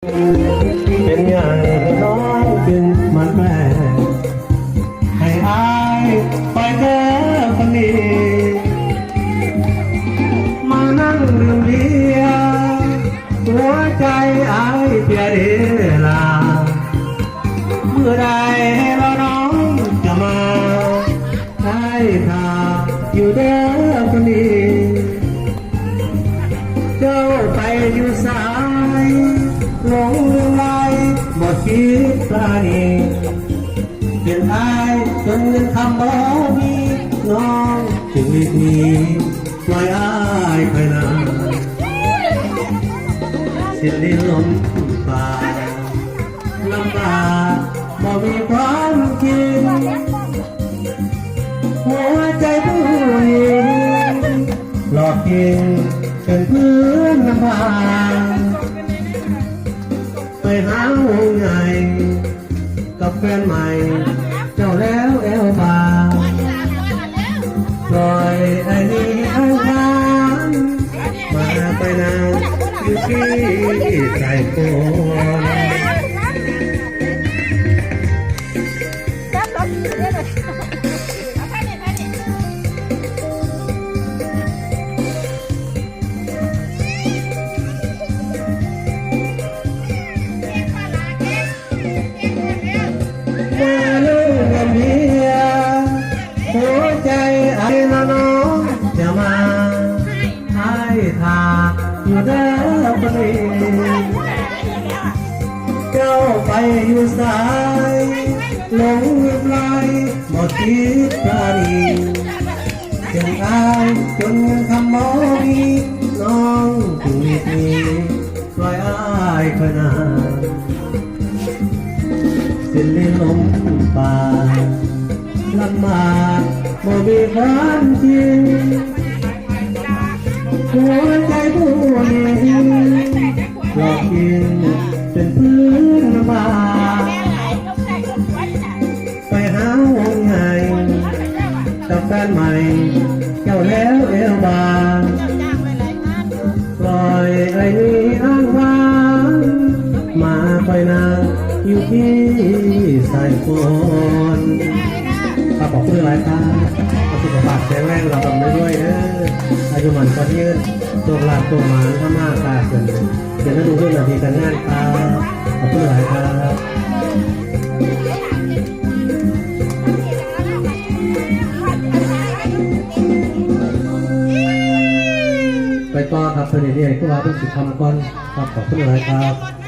เป็นอย่างน้องจึงมันแม่ให้อายไปเจอคนนี้ มานั่งดื่มเบียร์หัวใจอายเปียเดลา เมื่อใดเราน้องจะมาได้ทาอยู่เด้อคนนี้ เจ้าไปอยู่สาย ลงลืมไหลบ่คิดปราณีเปลี่ยนอายจนเงินคำบ่มีน้องจึงรีบหนีปล่อยอายไปนานสิ้นลิ้นลมปากลำบากบ่มีความคิดหัวใจผู้หญิงหลอกกินเป็นเพื่อนลำบาก หาวงใหญ่กับแฟนใหม่ เจ้าแล้วแอลบาปล่อยไอ้นี่อ้างว้างมาไปนานอยู่ที่ใจคน หัวใจไอ้ละน้องจะมาให้ทาอยู่เด้อปรีเจ้าไปอยู่สายหลงลืมไหลบ่คิดปราณีจึงอายจนคำมอมีน้องจึงรีบหนีปล่อยอายขนาสิ้นลมปาำบาบ่มีความจริงหัวใจผู้นี้หลอกกินเป็นพื้นลำบาไปหาวงไงกับแฟนใหม่ เจ้าแล้วเอวบางปล่อยไอ้นี่อ้างว้างมาไปนานอยู่ที่สายฝน ข้าบอกเพื่ออะไรครับเอาสุขภาพแข็งแรงเราทำได้ด้วยเด้ออายุมันก็ยืนตัวลาตัวมานถ้ามากตาเกินเดี๋ยวเราดูเรื่องนาทีการงานครับขอบคุณหลายครับไปต่อครับตอนนี้เนี่ยก็ว่าเป็นสิทธิ์คำก่อนครับขอบคุณหลายครับ